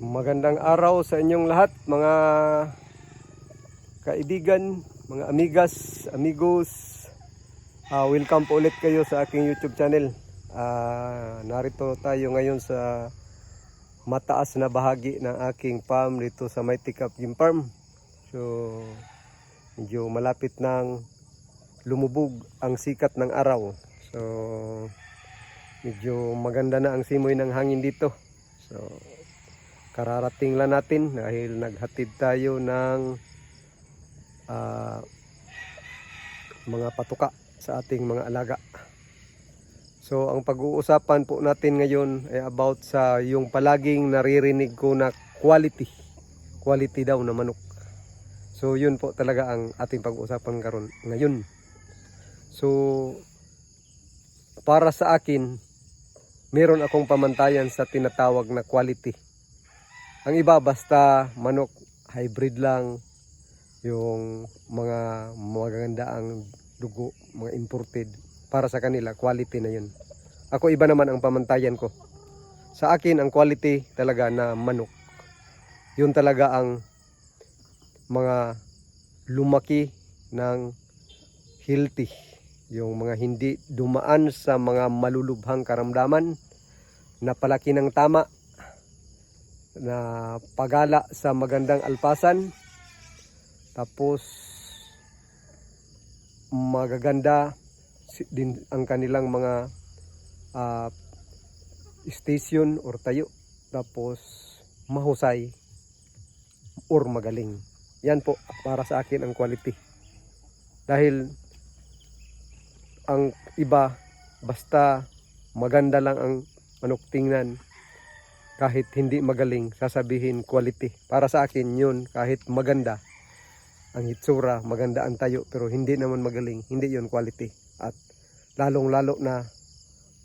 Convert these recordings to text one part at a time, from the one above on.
Magandang araw sa inyong lahat, mga kaibigan, mga amigas, amigos. Ah, welcome po ulit kayo sa aking YouTube channel. Ah, narito tayo ngayon sa mataas na bahagi ng aking farm dito sa Mighty Cup Game Farm. So, medyo malapit nang lumubog ang sikat ng araw. So, medyo maganda na ang simoy ng hangin dito. So, kararating lang natin dahil naghatid tayo ng ah, mga patuka sa ating mga alaga. So ang pag-uusapan po natin ngayon ay about sa yung palaging naririnig ko na quality. Quality daw na manok. So yun po talaga ang ating pag-uusapan karon ngayon. So para sa akin, meron akong pamantayan sa tinatawag na quality. Ang iba basta manok hybrid lang yung mga magaganda ang dugo, mga imported para sa kanila quality na yun. Ako iba naman ang pamantayan ko. Sa akin ang quality talaga na manok. Yun talaga ang mga lumaki ng healthy. Yung mga hindi dumaan sa mga malulubhang karamdaman na palaki ng tama na pagala sa magandang alpasan. Tapos magaganda din ang kanilang mga ah, station or tayo. Tapos mahusay or magaling. Yan po para sa akin ang quality. Dahil ang iba basta maganda lang ang manok tingnan kahit hindi magaling sasabihin quality. Para sa akin yun kahit maganda ang hitsura maganda ang tayo pero hindi naman magaling hindi yon quality. At lalong lalo na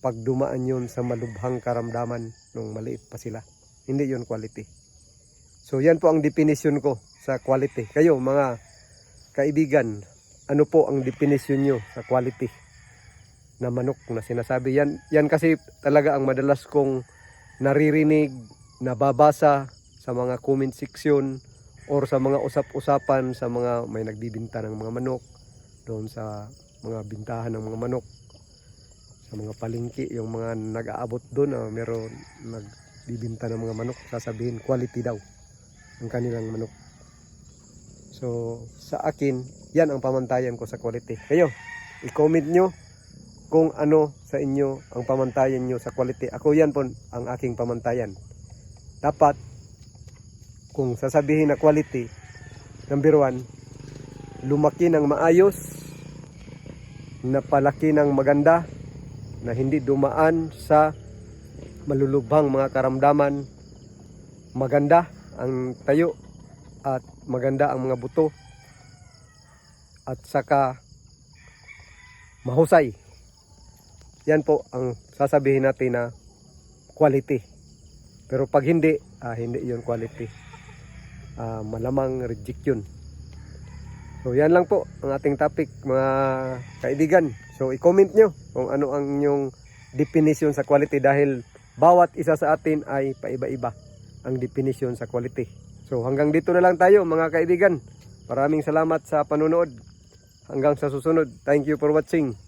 pag dumaan yun sa malubhang karamdaman nung maliit pa sila hindi yon quality. So yan po ang definition ko sa quality. Kayo mga kaibigan ano po ang definition nyo sa quality na manok na sinasabi? Yan yan kasi talaga ang madalas kong naririnig nababasa sa mga comment section or sa mga usap-usapan sa mga may nagbibinta ng mga manok doon sa mga bintahan ng mga manok sa mga palengke yung mga nag-aabot doon ah, meron nagbibinta ng mga manok sasabihin quality daw ang kanilang manok. So sa akin yan ang pamantayan ko sa quality. Kayo i-comment nyo kung ano sa inyo ang pamantayan nyo sa quality. Ako yan po ang aking pamantayan. Dapat kung sasabihin na quality, number one, lumaki ng maayos, napalaki ng maganda, na hindi dumaan sa malulubhang mga karamdaman, maganda ang tayo, at maganda ang mga buto, at saka mahusay. Yan po ang sasabihin natin na quality. Pero pag hindi, ah, hindi yon quality ah, malamang reject yun. So yan lang po ang ating topic mga kaibigan. So i-comment nyo kung ano ang inyong definition sa quality dahil bawat isa sa atin ay paiba-iba ang definition sa quality. So hanggang dito na lang tayo mga kaibigan. Maraming salamat sa panonood. Hanggang sa susunod. Thank you for watching.